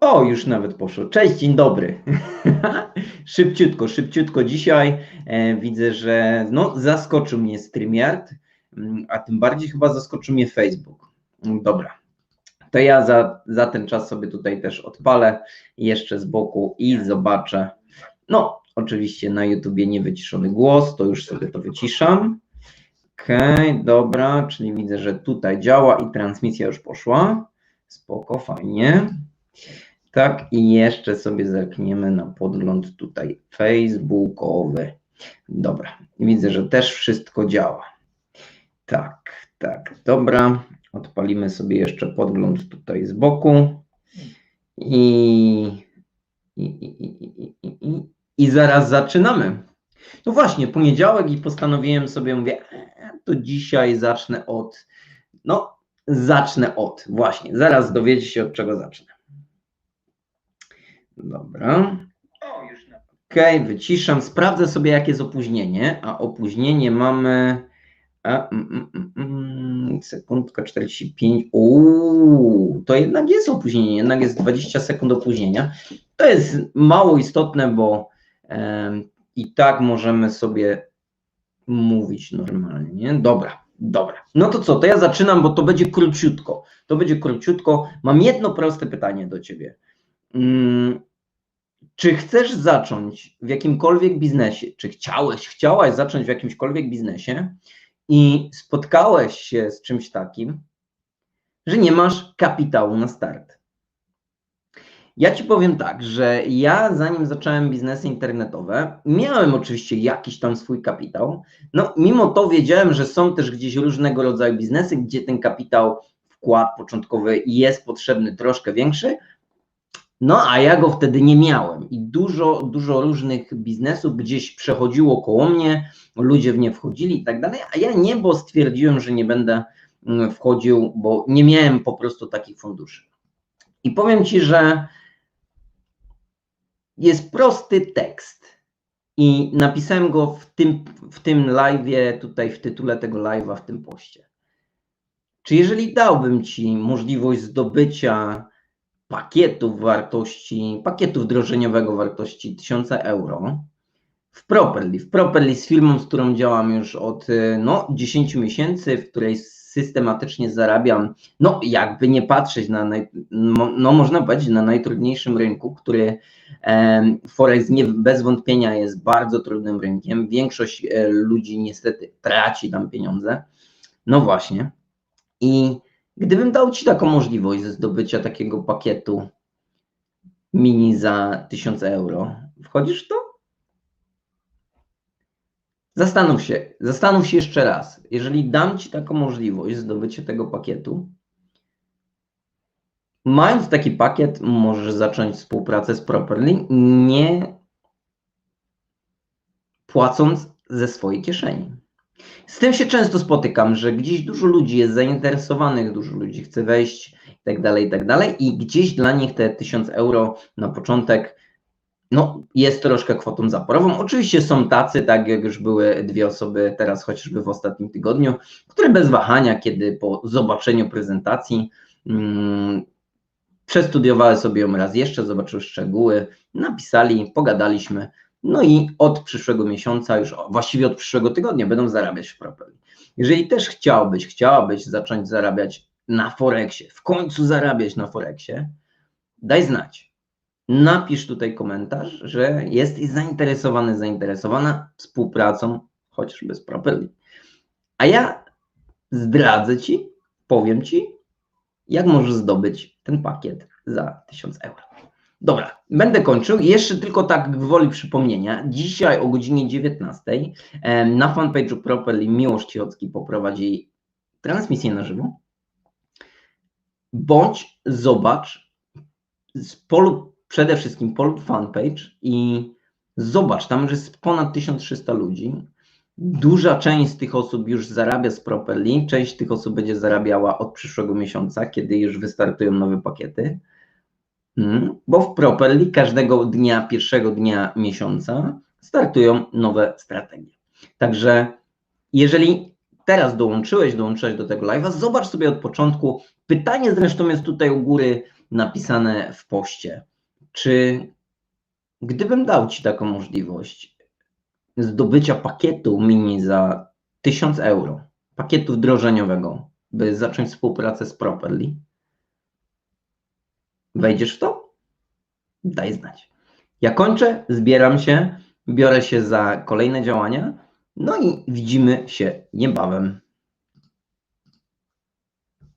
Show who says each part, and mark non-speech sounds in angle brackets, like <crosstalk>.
Speaker 1: O, już nawet poszło. Cześć, dzień dobry. <laughs> szybciutko, szybciutko dzisiaj e, widzę, że no, zaskoczył mnie StreamYard, mm, a tym bardziej chyba zaskoczył mnie Facebook. Dobra, to ja za, za ten czas sobie tutaj też odpalę jeszcze z boku i zobaczę. No, oczywiście na YouTubie nie wyciszony głos, to już sobie to wyciszam. Okej, okay, dobra, czyli widzę, że tutaj działa i transmisja już poszła. Spoko, fajnie. Tak, i jeszcze sobie zerkniemy na podgląd tutaj facebookowy. Dobra, widzę, że też wszystko działa. Tak, tak, dobra. Odpalimy sobie jeszcze podgląd tutaj z boku. I, i, i, i, i, zaraz zaczynamy. No właśnie, poniedziałek i postanowiłem sobie, mówię, e, to dzisiaj zacznę od, no, zacznę od, właśnie, zaraz dowiecie się od czego zacznę. Dobra. Ok, wyciszam. Sprawdzę sobie, jakie jest opóźnienie. A opóźnienie mamy. A, mm, mm, mm, sekundka 45. Uuu, to jednak jest opóźnienie, jednak jest 20 sekund opóźnienia. To jest mało istotne, bo e, i tak możemy sobie mówić normalnie. Dobra, dobra. No to co, to ja zaczynam, bo to będzie króciutko. To będzie króciutko. Mam jedno proste pytanie do ciebie. Mm, czy chcesz zacząć w jakimkolwiek biznesie, czy chciałeś, chciałaś zacząć w jakimkolwiek biznesie i spotkałeś się z czymś takim, że nie masz kapitału na start? Ja ci powiem tak, że ja zanim zacząłem biznesy internetowe, miałem oczywiście jakiś tam swój kapitał. No, mimo to wiedziałem, że są też gdzieś różnego rodzaju biznesy, gdzie ten kapitał, wkład początkowy jest potrzebny troszkę większy, no, a ja go wtedy nie miałem i dużo, dużo różnych biznesów gdzieś przechodziło koło mnie, ludzie w nie wchodzili i tak dalej, a ja nie, bo stwierdziłem, że nie będę mm, wchodził, bo nie miałem po prostu takich funduszy. I powiem Ci, że jest prosty tekst i napisałem go w tym, w tym live'ie, tutaj w tytule tego live'a, w tym poście. Czy jeżeli dałbym Ci możliwość zdobycia pakietów wartości, pakietu wdrożeniowego wartości 1000 euro w Properly. W Properly z firmą, z którą działam już od no, 10 miesięcy, w której systematycznie zarabiam, no jakby nie patrzeć na, naj, no można powiedzieć, na najtrudniejszym rynku, który e, Forex nie, bez wątpienia jest bardzo trudnym rynkiem. Większość e, ludzi niestety traci tam pieniądze. No właśnie. I Gdybym dał Ci taką możliwość zdobycia takiego pakietu mini za 1000 euro, wchodzisz w to? Zastanów się, zastanów się jeszcze raz. Jeżeli dam Ci taką możliwość zdobycia tego pakietu, mając taki pakiet, możesz zacząć współpracę z Properly, nie płacąc ze swojej kieszeni. Z tym się często spotykam, że gdzieś dużo ludzi jest zainteresowanych, dużo ludzi chce wejść i tak dalej, i tak dalej i gdzieś dla nich te 1000 euro na początek no, jest troszkę kwotą zaporową. Oczywiście są tacy, tak jak już były dwie osoby teraz chociażby w ostatnim tygodniu, które bez wahania, kiedy po zobaczeniu prezentacji hmm, przestudiowały sobie ją raz jeszcze, zobaczyły szczegóły, napisali, pogadaliśmy, no i od przyszłego miesiąca, już właściwie od przyszłego tygodnia będą zarabiać w Propel. Jeżeli też chciałbyś, chciałabyś zacząć zarabiać na Forexie, w końcu zarabiać na Forexie, daj znać. Napisz tutaj komentarz, że jesteś zainteresowany, zainteresowana współpracą chociażby z Propel. A ja zdradzę Ci, powiem Ci, jak możesz zdobyć ten pakiet za 1000 euro. Dobra, będę kończył. Jeszcze tylko tak gwoli przypomnienia. Dzisiaj o godzinie 19 na fanpage'u Properly Miłosz Cichocki poprowadzi transmisję na żywo. Bądź zobacz polub, przede wszystkim polub fanpage i zobacz, tam jest ponad 1300 ludzi. Duża część z tych osób już zarabia z Properly, część tych osób będzie zarabiała od przyszłego miesiąca, kiedy już wystartują nowe pakiety. Hmm? bo w Properly każdego dnia, pierwszego dnia miesiąca startują nowe strategie. Także jeżeli teraz dołączyłeś, dołączyłeś do tego live'a, zobacz sobie od początku. Pytanie zresztą jest tutaj u góry napisane w poście. Czy gdybym dał Ci taką możliwość zdobycia pakietu mini za 1000 euro, pakietu wdrożeniowego, by zacząć współpracę z Properly, wejdziesz w to? Daj znać. Ja kończę, zbieram się, biorę się za kolejne działania, no i widzimy się niebawem.